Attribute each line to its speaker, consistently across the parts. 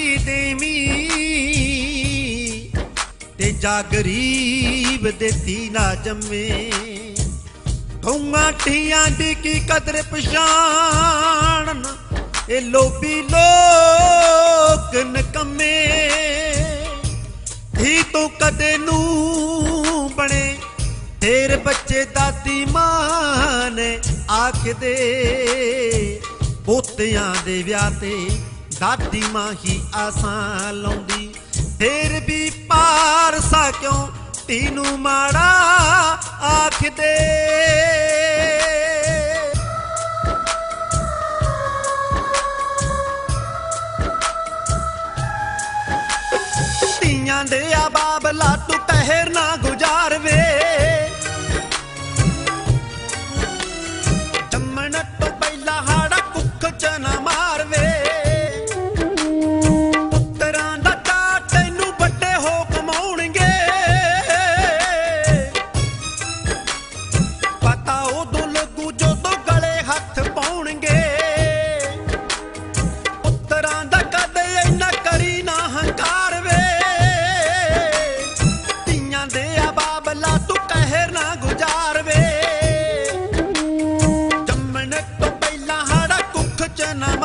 Speaker 1: ਵੀ ਦੇਵੀ ਤੇ ਜਾ ਗਰੀਬ ਦੇਤੀ ਨਾ ਜੰਮੇ। ਗਊਆਂ ਠੀਆਂ ਦੀ ਕੀ ਕਦਰ ਪਛਾਣ ਇਹ ਲੋਭੀ ਲੋਕ ਨਕਮੇ। ਧੀ ਤੋਂ ਕਦੇ ਨੂੰ ਬਣੇ ਤੇਰ ਬੱਚੇ ਦਾਤੀ ਮਾਂ ਨੇ ਆਖਦੇ, ਪੋਤਿਆਂ ਦੇ ਵਿਆਹ ਤੇ ਦਾਦੀ ਮਾਹੀ ਆਸਾਂ ਲਾਉਂਦੀ। ਫੇਰ ਵੀ ਪਾਰਸਾ ਕਿਉਂ? ਤੀਨੂੰ ਮਾੜਾ ਆਖਦੇ। ਤੀਆਂ ਦੇ pena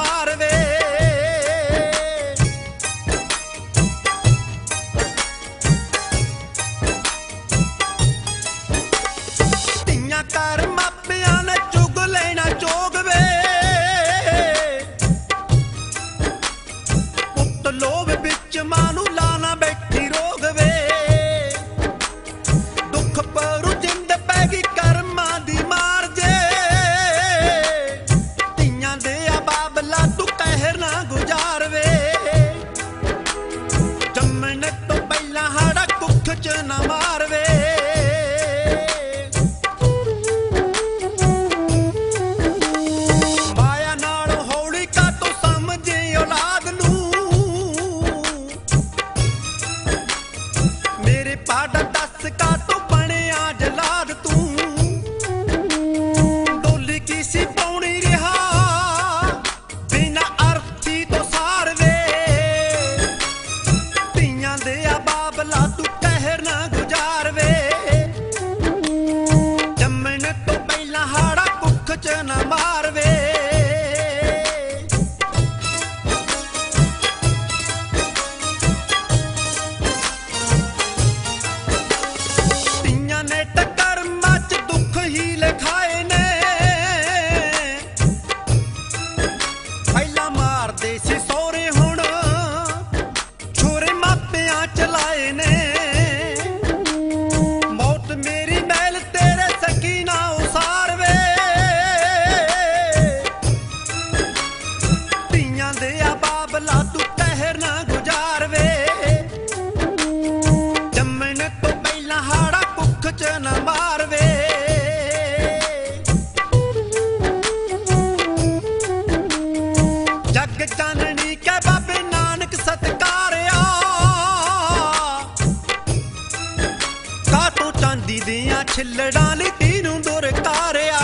Speaker 1: ਛਿੱਲੜਾਂ ਨੇ ਤੀਨੂੰ ਦੁਰਕਾਰਿਆ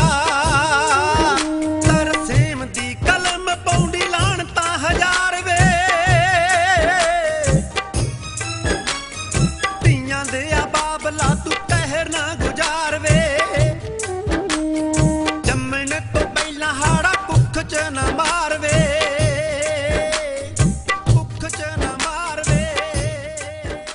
Speaker 1: ਤਰਸੇਮ ਕਲਮ ਪੌਂਡੀ ਲਾਣ ਤਾਂ ਹਜ਼ਾਰ ਵੇ। ਦੇ ਆ ਤੂੰ ਕਹਿਰ ਨਾ ਗੁਜ਼ਾਰ ਵੇ। ਜੰਮਣ ਤੋਂ ਪਹਿਲਾਂ ਹਾੜਾ ਕੁੱਖ ਚ ਨਾ